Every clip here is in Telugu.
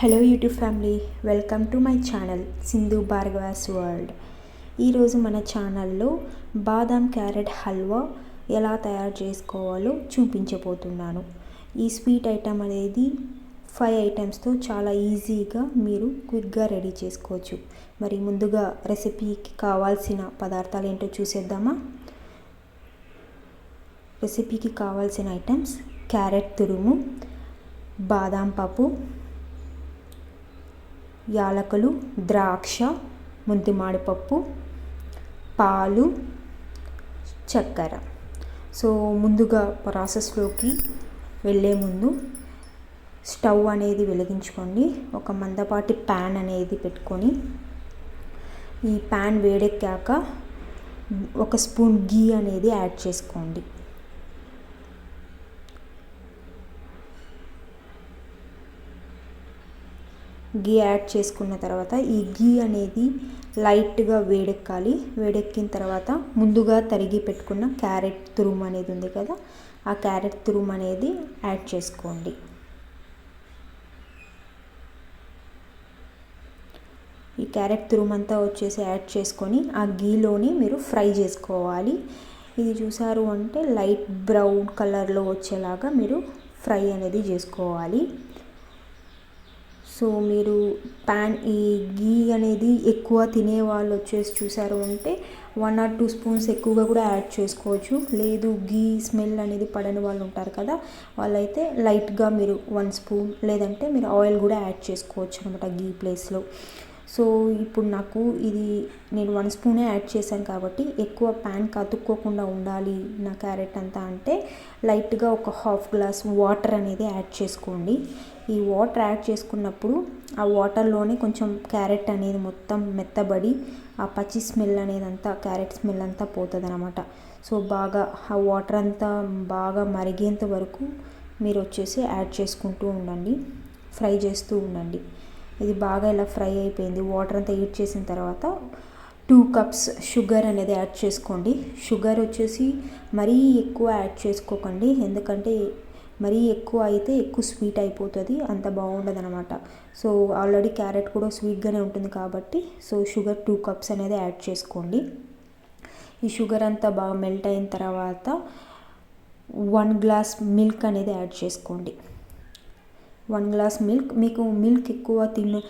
Hello YouTube family welcome to my channel Sindhu Bhargava's world ఈరోజు మన ఛానల్లో బాదాం క్యారెట్ హల్వా ఎలా తయారు చేసుకోవాలో చూపించబోతున్నాను. ఈ స్వీట్ ఐటమ్ అనేది ఫైవ్ ఐటమ్స్తో చాలా ఈజీగా మీరు క్విక్గా రెడీ చేసుకోవచ్చు. మరి ముందుగా రెసిపీకి కావాల్సిన పదార్థాలు ఏంటో చూసేద్దామా? రెసిపీకి కావాల్సిన ఐటమ్స్ క్యారెట్ తురుము బాదాం పప్పు యాలకులు ద్రాక్ష ముంతిమాడిపప్పు పాలు చక్కెర. సో ముందుగా ప్రాసెస్లోకి వెళ్ళే ముందు స్టవ్ అనేది వెలిగించుకోండి. ఒక మందపాటి ప్యాన్ అనేది పెట్టుకొని ఈ ప్యాన్ వేడెక్కాక ఒక స్పూన్ గీ అనేది యాడ్ చేసుకోండి. గీ యాడ్ చేసుకున్న తర్వాత ఈ గీ అనేది లైట్గా వేడెక్కాలి. వేడెక్కిన తర్వాత ముందుగా తరిగి పెట్టుకున్న క్యారెట్ తురుము అనేది ఉంది కదా ఆ క్యారెట్ తురుము అనేది యాడ్ చేసుకోండి. ఈ క్యారెట్ తురుమంతా వచ్చేసి యాడ్ చేసుకొని ఆ గీలోనే మీరు ఫ్రై చేసుకోవాలి. ఇది చూసారు అంటే లైట్ బ్రౌన్ కలర్లో వచ్చేలాగా మీరు ఫ్రై అనేది చేసుకోవాలి. సో మీరు ప్యాన్ ఈ గీ అనేది ఎక్కువ తినే వాళ్ళు వచ్చేసి చూసారు అంటే వన్ ఆర్ టూ స్పూన్స్ ఎక్కువగా కూడా యాడ్ చేసుకోవచ్చు. లేదు గీ స్మెల్ అనేది పడని వాళ్ళు ఉంటారు కదా వాళ్ళైతే లైట్గా మీరు వన్ స్పూన్ లేదంటే మీరు ఆయిల్ కూడా యాడ్ చేసుకోవచ్చు అనమాట గీ ప్లేస్లో. సో ఇప్పుడు నాకు ఇది నేను వన్ స్పూనే యాడ్ చేశాను కాబట్టి ఎక్కువ ప్యాన్ కతుక్కోకుండా ఉండాలి నా క్యారెట్ అంతా అంటే. లైట్గా ఒక హాఫ్ గ్లాస్ వాటర్ అనేది యాడ్ చేసుకోండి. ఈ వాటర్ యాడ్ చేసుకున్నప్పుడు ఆ వాటర్లోనే కొంచెం క్యారెట్ అనేది మొత్తం మెత్తబడి ఆ పచ్చి స్మెల్ అనేది అంతా క్యారెట్ స్మెల్ అంతా పోతుంది అనమాట సో బాగా ఆ వాటర్ అంతా బాగా మరిగేంత వరకు మీరు వచ్చేసి యాడ్ చేసుకుంటూ ఉండండి. ఫ్రై చేస్తూ ఉండండి. ఇది బాగా ఇలా ఫ్రై అయిపోయింది. వాటర్ అంతా హీట్ చేసిన తర్వాత టూ కప్స్ షుగర్ అనేది యాడ్ చేసుకోండి. షుగర్ వచ్చేసి మరీ ఎక్కువ యాడ్ చేసుకోకండి. ఎందుకంటే మరీ ఎక్కువ అయితే ఎక్కువ స్వీట్ అయిపోతుంది అంత బాగుండదు అనమాట సో ఆల్రెడీ క్యారెట్ కూడా స్వీట్గానే ఉంటుంది కాబట్టి సో షుగర్ టూ కప్స్ అనేది యాడ్ చేసుకోండి. ఈ షుగర్ అంతా బాగా మెల్ట్ అయిన తర్వాత వన్ గ్లాస్ మిల్క్ అనేది యాడ్ చేసుకోండి. One glass milk. మీకు మిల్క్ ఎక్కువ తిన్న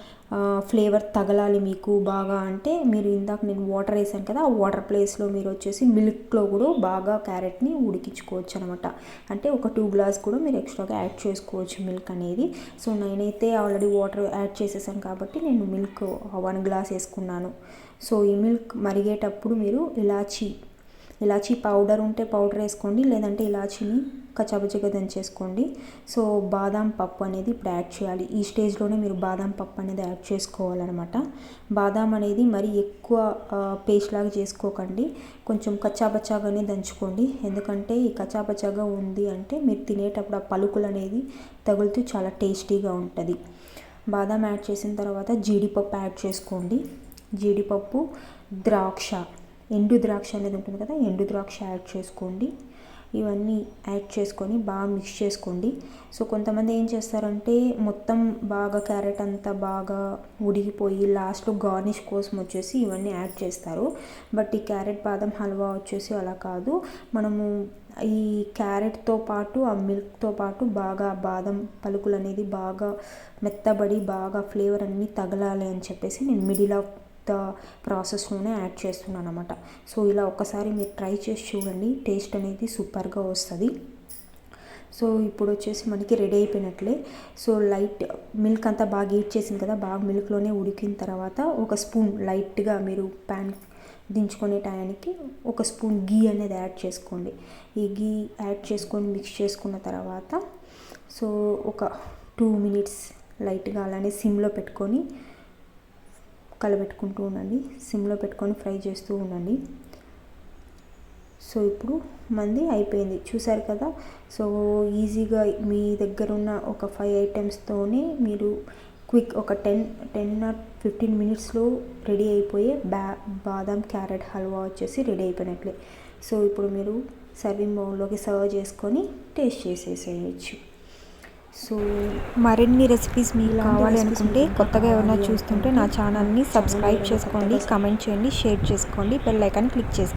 ఫ్లేవర్ తగలాలి మీకు బాగా అంటే మీరు ఇందాక నేను వాటర్ వేసాను కదా ఆ వాటర్ ప్లేస్లో మీరు వచ్చేసి మిల్క్లో కూడా బాగా క్యారెట్ని ఉడికించుకోవచ్చు అనమాట అంటే ఒక టూ గ్లాస్ కూడా మీరు ఎక్స్ట్రాగా యాడ్ చేసుకోవచ్చు మిల్క్ అనేది. సో నేనైతే ఆల్రెడీ వాటర్ యాడ్ చేసేసాను కాబట్టి నేను మిల్క్ వన్ గ్లాస్ వేసుకున్నాను. సో ఈ మిల్క్ మరిగేటప్పుడు మీరు ఇలాచీ ఇలాచీ పౌడర్ ఉంటే పౌడర్ వేసుకోండి లేదంటే ఇలాచీని కచ్చాపచ్చిగా దంచేసుకోండి. సో బాదం పప్పు అనేది ఇప్పుడు యాడ్ చేయాలి. ఈ స్టేజ్లోనే మీరు బాదాం పప్పు అనేది యాడ్ చేసుకోవాలన్నమాట. బాదం అనేది మరి ఎక్కువ పేస్ట్ లాగా చేసుకోకండి. కొంచెం కచ్చాపచ్చాగానే దంచుకోండి. ఎందుకంటే ఈ కచ్చాపచ్చాగా ఉంది అంటే మీరు తినేటప్పుడు ఆ పలుకులు అనేది తగులుతూ చాలా టేస్టీగా ఉంటుంది. బాదాం యాడ్ చేసిన తర్వాత జీడిపప్పు యాడ్ చేసుకోండి. జీడిపప్పు ద్రాక్ష. ఎండు ద్రాక్ష అనేది ఉంటుంది కదా ఎండు ద్రాక్ష యాడ్ చేసుకోండి. ఇవన్నీ యాడ్ చేసుకొని బాగా మిక్స్ చేసుకోండి. సో కొంతమంది ఏం చేస్తారంటే మొత్తం బాగా క్యారెట్ అంతా బాగా ఉడికిపోయి లాస్ట్లో గార్నిష్ కోసం వచ్చేసి ఇవన్నీ యాడ్ చేస్తారు. బట్ ఈ క్యారెట్ బాదం హల్వా వచ్చేసి అలా కాదు. మనము ఈ క్యారెట్తో పాటు ఆ మిల్క్తో పాటు బాగా బాదం పలుకులు అనేది బాగా మెత్తబడి బాగా ఫ్లేవర్ అన్నీ తగలాలి అని చెప్పేసి నేను మిడిల్ ఆఫ్ ప్రాసెస్లోనే యాడ్ చేస్తున్నాను అనమాట సో ఇలా ఒక్కసారి మీరు ట్రై చేసి చూడండి టేస్ట్ అనేది సూపర్గా వస్తుంది. సో ఇప్పుడు వచ్చేసి మనకి రెడీ అయిపోయినట్లే. సో లైట్ మిల్క్ అంతా బాగా హీట్ చేసింది కదా బాగా మిల్క్లోనే ఉడికిన తర్వాత ఒక స్పూన్ లైట్గా మీరు ప్యాన్ దించుకునే టయానికి ఒక స్పూన్ గీ అనేది యాడ్ చేసుకోండి. ఈ గీ యాడ్ చేసుకొని మిక్స్ చేసుకున్న తర్వాత సో ఒక టూ మినిట్స్ లైట్గా అలానే సిమ్లో పెట్టుకొని కలబెట్టుకుంటూ ఉండండి. సిమ్లో పెట్టుకొని ఫ్రై చేస్తూ ఉండండి. సో ఇప్పుడు మంది అయిపోయింది. చూసారు కదా? సో ఈజీగా మీ దగ్గర ఉన్న ఒక ఫైవ్ ఐటమ్స్తోనే మీరు క్విక్ ఒక టెన్ టెన్ ఆర్ ఫిఫ్టీన్ మినిట్స్లో రెడీ అయిపోయే బా బాదం క్యారెట్ హల్వా వచ్చేసి రెడీ అయిపోయినట్లే. సో ఇప్పుడు మీరు సర్వింగ్ బౌల్లోకి సర్వ్ చేసుకొని టేస్ట్ చేసేసేయచ్చు. సో మరిన్ని రెసిపీస్ మీకు కావాలి అనుకుంటే కొత్తగా ఎవరైనా చూస్తుంటే నా ఛానల్ని సబ్స్క్రైబ్ చేసుకోండి కమెంట్ చేయండి షేర్ చేసుకోండి బెల్ ఐకాన్ క్లిక్ చేసుకోండి.